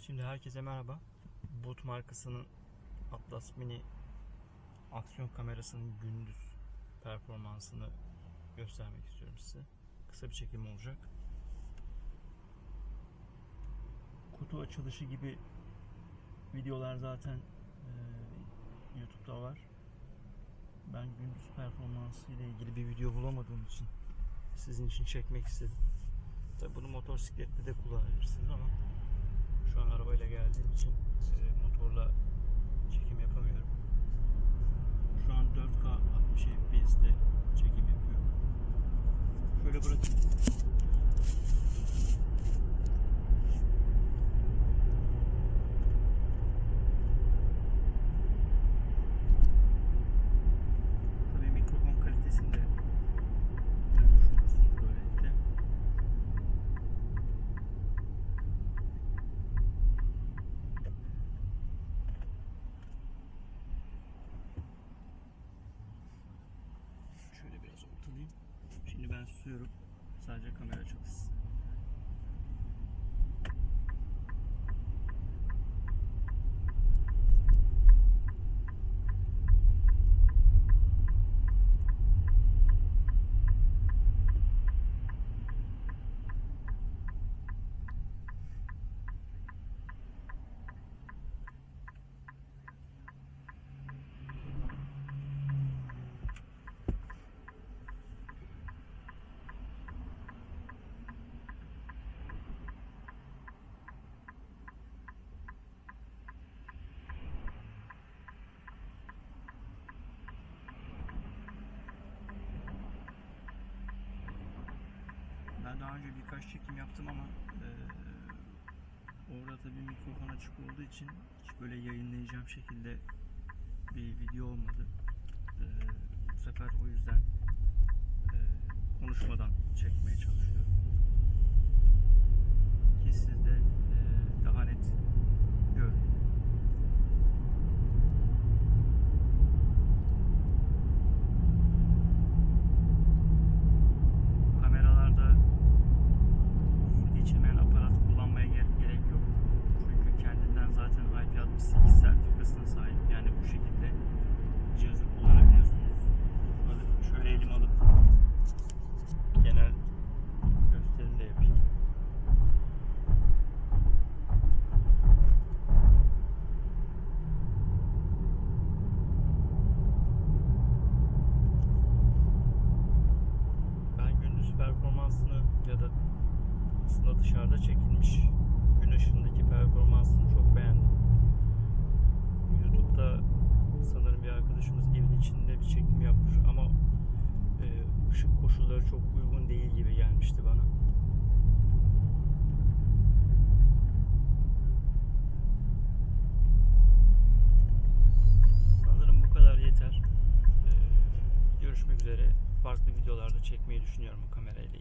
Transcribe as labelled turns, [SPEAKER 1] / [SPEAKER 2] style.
[SPEAKER 1] Şimdi herkese merhaba. Boot markasının Atlas Mini aksiyon kamerasının gündüz performansını göstermek istiyorum size. Kısa bir çekim olacak. Kutu açılışı gibi videolar zaten e, YouTube'da var. Ben gündüz performansı ile ilgili bir video bulamadığım için sizin için çekmek istedim. Tabi bunu motosiklette de kullanabilirsiniz ama şu an arabayla geldiğim için e, motorla çekim yapamıyorum. Şu an 4K 60 FPS'te çekim yapıyorum. Şöyle bırakayım. Tabii mikrofon kalitesini de duymuş olursunuz böylelikle. Şöyle biraz ortalayayım. Şimdi ben susuyorum. Sadece kamera çalışsın. Ben daha önce birkaç çekim yaptım ama eee orada tabii mikrofon açık olduğu için hiç böyle yayınlayacağım şekilde bir video olmadı. Eee, bu sefer o yüzden eee, konuşmadan çekmeye çalışıyorum. Performansını ya da aslında dışarıda çekilmiş gün ışığındaki performansını çok beğendim. YouTube'da sanırım bir arkadaşımız evin içinde bir çekim yapmış ama e, ışık koşulları çok uygun değil gibi gelmişti bana. Sanırım bu kadar yeter. Ee, görüşmek üzere. Farklı videolarda çekmeyi düşünüyorum bu kamerayla.